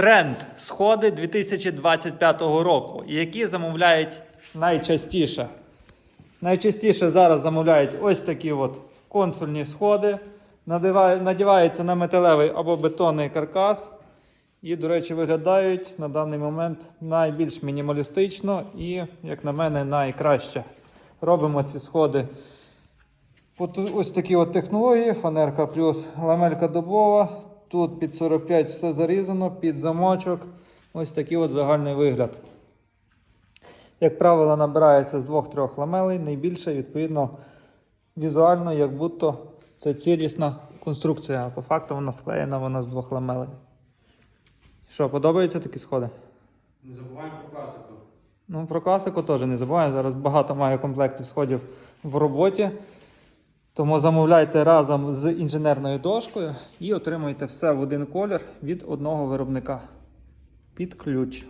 Тренд сходи 2025 року, які замовляють найчастіше. Найчастіше зараз замовляють ось такі от консульні сходи. Надіваються на металевий або бетонний каркас. І, до речі, виглядають на даний момент найбільш мінімалістично і, як на мене, найкраще. Робимо ці сходи. Ось такі от технології, фанерка плюс ламелька добова. Тут під 45 все зарізано, під замочок. Ось такий от загальний вигляд. Як правило, набирається з двох-трьох ламелей, найбільше, відповідно, візуально, як будто це цілісна конструкція, а по факту вона склеєна вона з двох ламелей. Що, подобаються такі сходи? Не забуваємо про класику. Ну, про класику теж не забуваємо. Зараз багато маю комплектів сходів в роботі. Тому замовляйте разом з інженерною дошкою і отримуєте все в один колір від одного виробника під ключ.